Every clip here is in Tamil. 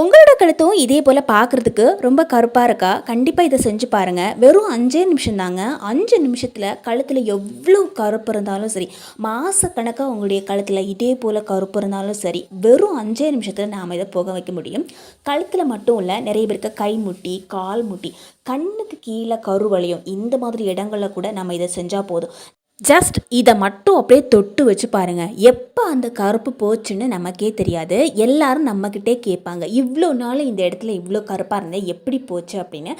உங்களோட கழுத்தும் இதே போல் பார்க்குறதுக்கு ரொம்ப கருப்பாக இருக்கா? கண்டிப்பாக இதை செஞ்சு பாருங்கள் வெறும் அஞ்சே நிமிஷம் தாங்க. அஞ்சு நிமிஷத்தில் கழுத்தில் எவ்வளோ கருப்பு இருந்தாலும் சரி மாதக்கணக்காக உங்களுடைய கழுத்தில் இதே போல் கருப்பு இருந்தாலும் சரி வெறும் அஞ்சே நிமிஷத்தில் நாம் இதை போக வைக்க முடியும். கழுத்தில் மட்டும் இல்லை நிறைய பேருக்கு கை முட்டி கால் முட்டி கண்ணுக்கு கீழே கருவளையும் இந்த மாதிரி இடங்களில் கூட நம்ம இதை செஞ்சால் போதும். ஜஸ்ட் இதை மட்டும் அப்படியே தொட்டு வச்சு பாருங்கள் எப்போ அந்த கருப்பு போச்சுன்னு நமக்கே தெரியாது. எல்லாரும் நம்மக்கிட்டே கேட்பாங்க. இவ்வளோ நாள் இந்த இடத்துல இவ்வளோ கருப்பாக இருந்தேன் எப்படி போச்சு அப்படின்னு.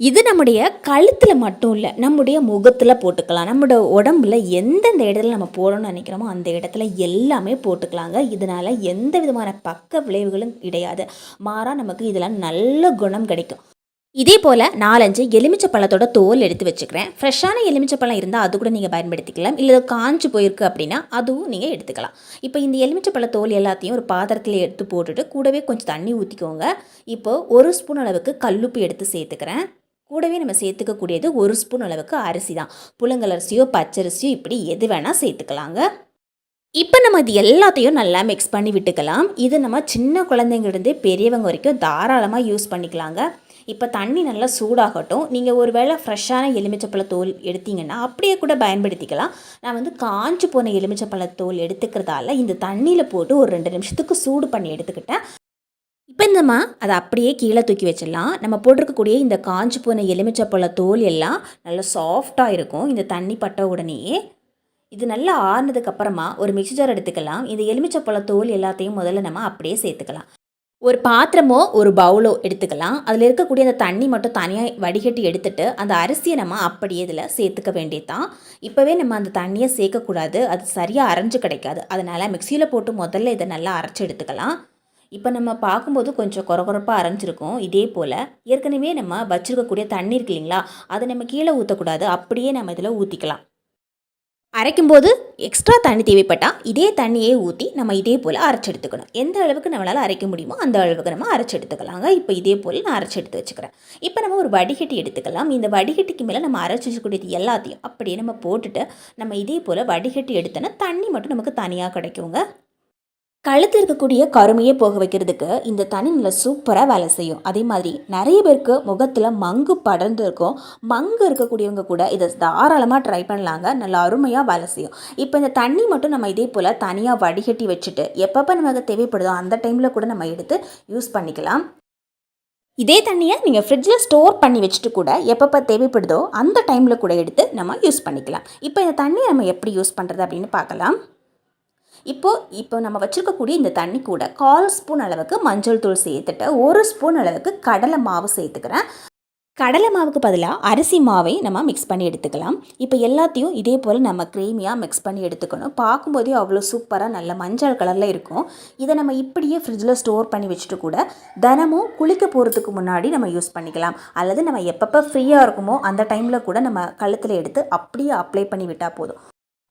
இது நம்முடைய கழுத்தில் மட்டும் இல்லை நம்முடைய முகத்தில் போட்டுக்கலாம். நம்மளோட உடம்புல எந்தெந்த இடத்துல நம்ம போடணும்னு நினைக்கிறோமோ அந்த இடத்துல எல்லாமே போட்டுக்கலாங்க. இதனால் எந்த விதமான பக்க விளைவுகளும் கிடையாது. மாறாக நமக்கு இதெல்லாம் நல்ல குணம் கிடைக்கும். இதே போல் நாலஞ்சு எலுமிச்சை பழத்தோட தோல் எடுத்து வச்சுக்கிறேன். ஃப்ரெஷ்ஷான எலுமிச்சை பழம் இருந்தால் அது கூட நீங்கள் பயன்படுத்திக்கலாம். இல்லை காஞ்சு போயிருக்கு அப்படின்னா அதுவும் நீங்கள் எடுத்துக்கலாம். இப்போ இந்த எலுமிச்சை பழ தோல் எல்லாத்தையும் ஒரு பாத்திரத்தில் எடுத்து போட்டுட்டு கூடவே கொஞ்சம் தண்ணி ஊற்றிக்கோங்க இப்போ ஒரு ஸ்பூன் அளவுக்கு கல்லுப்பு எடுத்து சேர்த்துக்கிறேன். கூடவே நம்ம சேர்த்துக்கக்கூடியது ஒரு ஸ்பூன் அளவுக்கு அரிசி தான். புழுங்கலரிசியோ பச்சரிசியோ இப்படி எது வேணால் சேர்த்துக்கலாங்க. இப்போ நம்ம இது எல்லாத்தையும் நல்லா மிக்ஸ் பண்ணி விட்டுக்கலாம். இது நம்ம சின்ன குழந்தைங்கிருந்து பெரியவங்க வரைக்கும் தாராளமாக யூஸ் பண்ணிக்கலாங்க. இப்போ தண்ணி நல்லா சூடாகட்டும். நீங்கள் ஒரு வேளை ஃப்ரெஷ்ஷான எலுமிச்சப்பழ தோல் எடுத்தீங்கன்னா அப்படியே கூட பயன்படுத்திக்கலாம். நான் வந்து காஞ்சி போன எலுமிச்சப்பழ தோல் எடுத்துக்கிறதால இந்த தண்ணியில் போட்டு ஒரு ரெண்டு நிமிஷத்துக்கு சூடு பண்ணி எடுத்துக்கிட்டேன். இப்போ இந்தம்மா அதை அப்படியே கீழே தூக்கி வச்சிடலாம். நம்ம போட்டிருக்கக்கூடிய இந்த காஞ்சி போன எலுமிச்சப்பழ தோல் எல்லாம் நல்லா சாஃப்டாக இருக்கும். இந்த தண்ணி பட்ட உடனேயே இது நல்லா ஆறுனதுக்கு அப்புறமா ஒரு மிக்ஸி ஜார் எடுத்துக்கலாம். இந்த எலுமிச்சப்பழ தோல் எல்லாத்தையும் முதல்ல நம்ம அப்படியே சேர்த்துக்கலாம். ஒரு பாத்திரமோ ஒரு பவுலோ எடுத்துக்கலாம். அதில் இருக்கக்கூடிய அந்த தண்ணி மட்டும் தனியாக வடிகட்டி எடுத்துட்டு அந்த அரிசியை நம்ம அப்படியே இதில் சேர்த்துக்க வேண்டியதான் இப்போவே நம்ம அந்த தண்ணியை சேர்க்கக்கூடாது. அது சரியாக அரைஞ்சு கிடைக்காது. அதனால் மிக்சியில் போட்டு முதல்ல இதை நல்லா அரைச்சி எடுத்துக்கலாம். இப்போ நம்ம பார்க்கும்போது கொஞ்சம் குறகுறப்பாக அரைஞ்சிருக்கும். இதே போல் ஏற்கனவே நம்ம வச்சுருக்கக்கூடிய தண்ணி இருக்கு இல்லைங்களா? அதை நம்ம கீழே ஊற்றக்கூடாது அப்படியே நம்ம இதில் ஊற்றிக்கலாம் அரைக்கும்போது எக்ஸ்ட்ரா தண்ணி தேவைப்பட்டால் இதே தண்ணியே ஊற்றி நம்ம இதே போல் அரைச்சி எடுத்துக்கணும் எந்த அளவுக்கு நம்மளால் அரைக்க முடியுமோ அந்த அளவுக்கு நம்ம அரைச்சி எடுத்துக்கலாங்க இப்போ இதே போல் நான் அரைச்சி எடுத்து வச்சுக்கிறேன். இப்போ நம்ம ஒரு வடிகட்டி எடுத்துக்கலாம். இந்த வடிகட்டிக்கு மேலே நம்ம அரைச்சி வச்சுக்கூடியது எல்லாத்தையும் அப்படியே நம்ம போட்டுட்டு நம்ம இதே போல் வடிகட்டி எடுத்தோன்னா தண்ணி மட்டும் நமக்கு தனியாக கிடைக்குங்க. கழுத்து இருக்கக்கூடிய கருமையே போக வைக்கிறதுக்கு இந்த தண்ணி சூப்பராக வேலை செய்யும். அதே மாதிரி நிறைய பேருக்கு முகத்தில் மங்கு படர்ந்து இருக்கும். மங்கு இருக்கக்கூடியவங்க கூட இதை தாராளமாக ட்ரை பண்ணலாங்க. நல்லா அருமையாக வேலை செய்யும். இப்போ இந்த தண்ணி மட்டும் நம்ம இதே போல் தனியாக வடிகட்டி வச்சுட்டு எப்பப்போ நமக்கு தேவைப்படுதோ அந்த டைமில் கூட நம்ம எடுத்து யூஸ் பண்ணிக்கலாம். இதே தண்ணியை நீங்கள் ஃப்ரிட்ஜில் ஸ்டோர் பண்ணி வச்சுட்டு கூட எப்பப்போ தேவைப்படுதோ அந்த டைமில் கூட எடுத்து நம்ம யூஸ் பண்ணிக்கலாம். இப்போ இந்த தண்ணியை நம்ம எப்படி யூஸ் பண்ணுறது அப்படின்னு பார்க்கலாம். இப்போது இப்போ நம்ம வச்சுருக்கக்கூடிய இந்த தண்ணி கூட கால் ஸ்பூன் அளவுக்கு மஞ்சள் தூள் சேர்த்துட்டு ஒரு ஸ்பூன் அளவுக்கு கடலை மாவு சேர்த்துக்கிறேன். கடலை மாவுக்கு பதிலாக அரிசி மாவை நம்ம மிக்ஸ் பண்ணி எடுத்துக்கலாம். இப்போ எல்லாத்தையும் இதே போல் நம்ம க்ரீமியாக மிக்ஸ் பண்ணி எடுத்துக்கணும். பார்க்கும்போதே அவ்வளோ சூப்பராக நல்ல மஞ்சள் கலரில் இருக்கும். இதை நம்ம இப்படியே ஃப்ரிட்ஜில் ஸ்டோர் பண்ணி வச்சுட்டு கூட தினமும் குளிக்க போகிறதுக்கு முன்னாடி நம்ம யூஸ் பண்ணிக்கலாம். அல்லது நம்ம எப்பப்போ ஃப்ரீயாக இருக்குமோ அந்த டைமில் கூட நம்ம கழுத்தில் எடுத்து அப்படியே அப்ளை பண்ணி விட்டால் போதும்.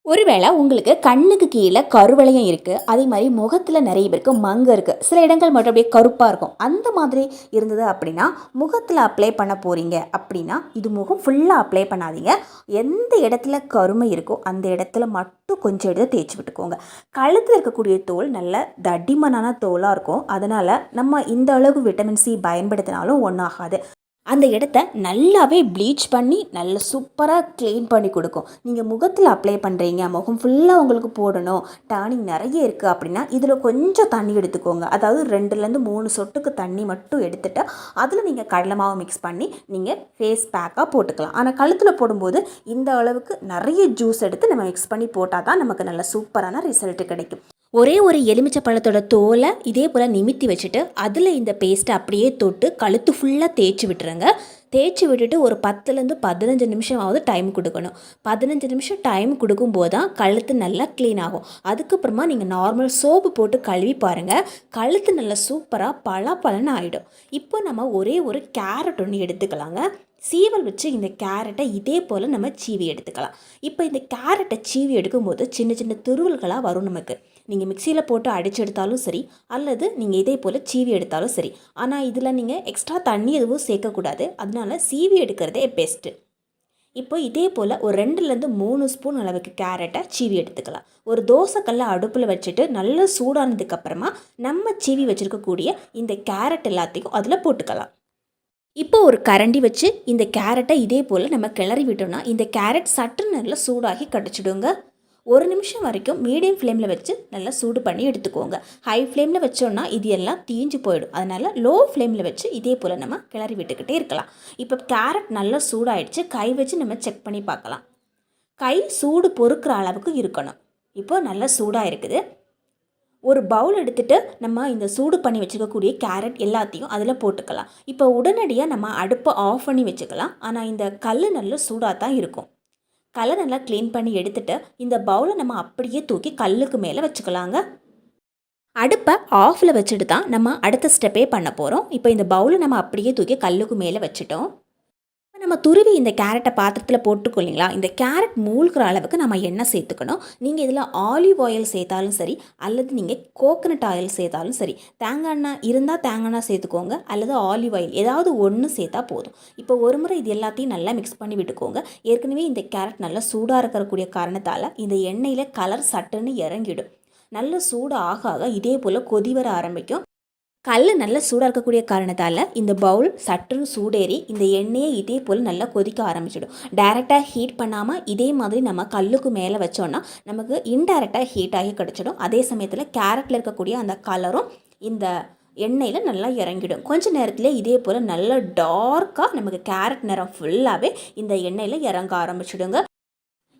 ஒருவேளை உங்களுக்கு கண்ணுக்கு கீழே கருவளையம் இருக்குது அதே மாதிரி முகத்தில் நிறைய பேருக்கு மங்கு இருக்குது சில இடங்கள் மட்டும் அப்படியே கருப்பாக இருக்கும். அந்த மாதிரி இருந்தது அப்படின்னா முகத்தில் அப்ளை பண்ண போகிறீங்க அப்படின்னா இது முகம் ஃபுல்லாக அப்ளை பண்ணாதீங்க. எந்த இடத்துல கருமை இருக்கோ அந்த இடத்துல மட்டும் கொஞ்சம் எடுத்து தேய்ச்சி விட்டுக்கோங்க. கழுத்தில் இருக்கக்கூடிய தோல் நல்ல தடிமனான தோலாக இருக்கும். அதனால் நம்ம இந்த அளவு விட்டமின் சி பயன்படுத்தினாலும் ஒன்றாகாது அந்த இடத்த நல்லாவே ப்ளீச் பண்ணி நல்ல சூப்பராக க்ளீன் பண்ணி கொடுக்கும். நீங்கள் முகத்தில் அப்ளை பண்ணுறீங்க முகம் ஃபுல்லாக உங்களுக்கு போடணும் டானிங் நிறைய இருக்குது அப்படின்னா இதில் கொஞ்சம் தண்ணி எடுத்துக்கோங்க. அதாவது ரெண்டுலேருந்து மூணு சொட்டுக்கு தண்ணி மட்டும் எடுத்துகிட்டு அதில் நீங்கள் கடலை மாவு மிக்ஸ் பண்ணி நீங்கள் ஃபேஸ் பேக்காக போட்டுக்கலாம். ஆனால் கழுத்தில் போடும்போது இந்த அளவுக்கு நிறைய ஜூஸ் எடுத்து நம்ம மிக்ஸ் பண்ணி போட்டால் தான் நமக்கு நல்ல சூப்பரான ரிசல்ட்டு கிடைக்கும். ஒரே ஒரு எலுமிச்சை பழத்தோட தோலை இதே போல் நிமித்தி வச்சுட்டு அதில் இந்த பேஸ்ட்டை அப்படியே தொட்டு கழுத்து ஃபுல்லாக தேய்ச்சி விட்டுருங்க. தேய்ச்சி விட்டுட்டு ஒரு பத்துலேருந்து பதினஞ்சு நிமிஷமாவது டைம் கொடுக்கணும். பதினஞ்சு நிமிஷம் டைம் கொடுக்கும்போது தான் கழுத்து நல்லா க்ளீன் ஆகும். அதுக்கப்புறமா நீங்கள் நார்மல் சோப்பு போட்டு கழுவி பாருங்கள் கழுத்து நல்லா சூப்பராக பல பலன்னு ஆகிடும் இப்போ நம்ம ஒரே ஒரு கேரட் ஒன்று எடுத்துக்கலாங்க. சீவல் வச்சு இந்த கேரட்டை இதே போல் நம்ம சீவி எடுத்துக்கலாம். இப்போ இந்த கேரட்டை சீவி எடுக்கும்போது சின்ன சின்ன துருவல்களாக வரும் நமக்கு. நீங்கள் மிக்சியில் போட்டு அடிச்சு எடுத்தாலும் சரி அல்லது நீங்கள் இதே போல் சீவி எடுத்தாலும் சரி. ஆனால் இதில் நீங்கள் எக்ஸ்ட்ரா தண்ணி எதுவும் சேர்க்கக்கூடாது. அதனால சீவி எடுக்கிறதே பெஸ்ட்டு இப்போ இதே போல் ஒரு ரெண்டுலேருந்து மூணு ஸ்பூன் அளவுக்கு கேரட்டை சீவி எடுத்துக்கலாம். ஒரு தோசைக்கல்லை அடுப்பில் வச்சுட்டு நல்லா சூடானதுக்கப்புறமா நம்ம சீவி வச்சுருக்கக்கூடிய இந்த கேரட் எல்லாத்தையும் அதில் போட்டுக்கலாம். இப்போ ஒரு கரண்டி வச்சு இந்த கேரட்டை இதே போல் நம்ம கிளறி விட்டோம்னா இந்த கேரட் சற்று நல்லா சூடாகி கிடச்சிடுங்க. ஒரு நிமிஷம் வரைக்கும் மீடியம் ஃப்ளேமில் வச்சு நல்லா சூடு பண்ணி எடுத்துக்கோங்க. ஹை ஃப்ளேமில் வச்சோன்னா இது எல்லாம் தீஞ்சு போயிடும். அதனால் லோ ஃப்ளேமில் வச்சு இதே போல் நம்ம கிளறி விட்டுக்கிட்டே இருக்கலாம். இப்போ கேரட் நல்லா சூடாயிடுச்சு. கை வச்சு நம்ம செக் பண்ணி பார்க்கலாம். கை சூடு பொறுக்கிற அளவுக்கு இருக்கணும். இப்போது நல்லா சூடாக இருக்குது ஒரு பவுல் எடுத்துகிட்டு நம்ம இந்த சூடு பண்ணி வச்சுக்கக்கூடிய கேரட் எல்லாத்தையும் அதில் போட்டுக்கலாம். இப்போ உடனடியாக நம்ம அடுப்பை ஆஃப் பண்ணி வச்சுக்கலாம். ஆனால் இந்த கல் நல்ல சூடாக தான் இருக்கும். கலர் நல்லா க்ளீன் பண்ணி எடுத்துட்டு இந்த பவுலை நம்ம அப்படியே தூக்கி கல்லுக்கு மேலே வச்சுக்கலாங்க. அடுப்பை ஆஃபில் வச்சுட்டு தான் நம்ம அடுத்த ஸ்டெப்பே பண்ண போகிறோம் இப்போ இந்த பவுலை நம்ம அப்படியே தூக்கி கல்லுக்கு மேலே வச்சுட்டோம். நம்ம துருவி இந்த கேரட்டை பாத்திரத்தில் போட்டுக்கோ இல்லைங்களா? இந்த கேரட் மூழ்கிற அளவுக்கு நம்ம எண்ணெய் சேர்த்துக்கணும். நீங்கள் இதில் ஆலிவ் ஆயில் சேர்த்தாலும் சரி அல்லது நீங்கள் கோகனட் ஆயில் சேர்த்தாலும் சரி தேங்காய் எண்ணெய் இருந்தால் தேங்காய் எண்ணெய் சேர்த்துக்கோங்க அல்லது ஆலிவ் ஆயில் ஏதாவது ஒன்று சேர்த்தா போதும். இப்போ ஒரு முறை இது எல்லாத்தையும் நல்லா மிக்ஸ் பண்ணி விட்டுக்கோங்க. ஏற்கனவே இந்த கேரட் நல்லா சூடாக இருக்கக்கூடிய காரணத்தால் இந்த எண்ணெயில் கலர் சட்டுன்னு இறங்கிடும். நல்ல சூடு ஆக ஆக இதே போல் கொதி வர ஆரம்பிக்கும். கல் நல்லா சூடாக இருக்கக்கூடிய காரணத்தால் இந்த பவுல் சட்டுன்னு சூடேறி இந்த எண்ணெயை இதே போல் நல்லா கொதிக்க ஆரம்பிச்சிடும். டைரெக்டாக ஹீட் பண்ணாமல் இதே மாதிரி நம்ம கல்லுக்கு மேலே வச்சோன்னா நமக்கு இன்டைரக்டாக ஹீட் ஆகி கிடச்சிடும். அதே சமயத்தில் கேரட்டில் இருக்கக்கூடிய அந்த கலரும் இந்த எண்ணெயில் நல்லா இறங்கிடும். கொஞ்ச நேரத்தில் இதே போல் நல்லா டார்க்காக நமக்கு கேரட் நிறம் ஃபுல்லாகவே இந்த எண்ணெயில் இறங்க ஆரம்பிச்சிடுங்க.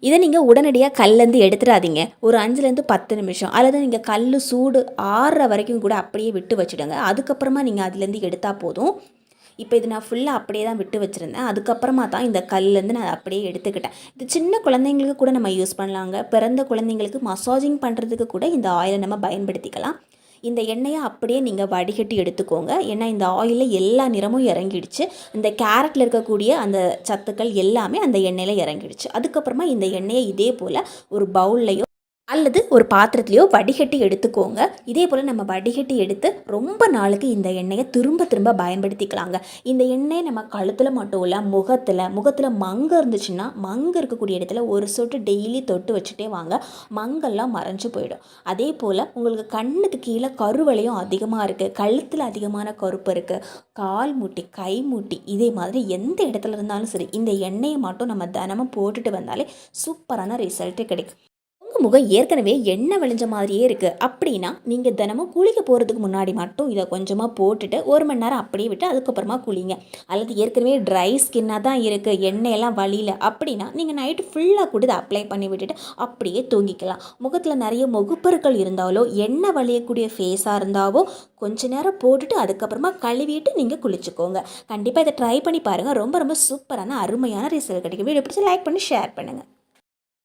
இதை நீங்கள் உடனடியாக கல்லேருந்து எடுத்துடாதீங்க. ஒரு அஞ்சுலேருந்து பத்து நிமிஷம். அல்லது நீங்கள் கல் சூடு ஆறுற வரைக்கும் கூட அப்படியே விட்டு வச்சுடுங்க. அதுக்கப்புறமா நீங்கள் அதுலேருந்து எடுத்தால் போதும். இப்போ இது நான் ஃபுல்லாக அப்படியே தான் விட்டு வச்சுருந்தேன். அதுக்கப்புறமா தான் இந்த கல்லேருந்து நான் அப்படியே எடுத்துக்கிட்டேன். இது சின்ன குழந்தைங்களுக்கு கூட நம்ம யூஸ் பண்ணலாங்க. பிறந்த குழந்தைங்களுக்கு மசாஜிங் பண்ணுறதுக்கு கூட இந்த ஆயிலை நம்ம பயன்படுத்திக்கலாம். இந்த எண்ணெயை அப்படியே நீங்கள் வடிகட்டி எடுத்துக்கோங்க. ஏன்னா இந்த ஆயிலில் எல்லா நிறமும் இறங்கிடுச்சு. இந்த கேரட்டில் இருக்கக்கூடிய அந்த சத்துக்கள் எல்லாமே அந்த எண்ணெயில் இறங்கிடுச்சு. அதுக்கப்புறமா இந்த எண்ணெயை இதே போல் ஒரு பவுல்லையோ அல்லது ஒரு பாத்திரத்துலையோ வடிகட்டி எடுத்துக்கோங்க. இதே போல் நம்ம வடிகட்டி எடுத்து ரொம்ப நாளுக்கு இந்த எண்ணெயை திரும்ப திரும்ப பயன்படுத்திக்கலாங்க. இந்த எண்ணெயை நம்ம கழுத்தில் மட்டும் இல்லை முகத்தில் முகத்தில் மங்கு இருந்துச்சுன்னா மங்கு இருக்கக்கூடிய இடத்துல ஒரு சொட்டு டெய்லி தொட்டு வச்சுட்டே வாங்க. மங்கெல்லாம் மறைஞ்சு போயிடும். அதே போல் உங்களுக்கு கண்ணுக்கு கீழே கருவளையும் அதிகமாக இருக்குது கழுத்தில் அதிகமான கருப்பு இருக்குது கால் மூட்டி கை மூட்டி இதே மாதிரி எந்த இடத்துல இருந்தாலும் சரி இந்த எண்ணெயை மட்டும் நம்ம தினமும் போட்டுட்டு வந்தாலே சூப்பரான ரிசல்ட்டு கிடைக்கும். உங்கள் முகம் ஏற்கனவே எண்ணெய் விளைஞ்ச மாதிரியே இருக்குது அப்படின்னா நீங்கள் தினமும் குளிக்க போகிறதுக்கு முன்னாடி மட்டும் இதை கொஞ்சமாக போட்டுட்டு ஒரு மணி நேரம் அப்படியே விட்டு அதுக்கப்புறமா குளிங்க. அல்லது ஏற்கனவே ட்ரை ஸ்கின்னாக தான் இருக்குது எண்ணெயெல்லாம் வழியில் அப்படின்னா நீங்கள் நைட்டு ஃபுல்லாக கூட இதை அப்ளை பண்ணி விட்டுட்டு அப்படியே தூங்கிக்கலாம். முகத்தில் நிறைய முகப்பொருட்கள் இருந்தாலோ எண்ணெய் வழியக்கூடிய ஃபேஸாக இருந்தாவோ கொஞ்ச நேரம் போட்டுட்டு அதுக்கப்புறமா கழுவிட்டு நீங்கள் குளிச்சுக்கோங்க. கண்டிப்பாக இதை ட்ரை பண்ணி பாருங்கள் ரொம்ப ரொம்ப சூப்பரான அருமையான ரிசல்ட் கிடைக்கும். வீடியோ பிடிச்சி லைக் பண்ணி ஷேர் பண்ணுங்கள்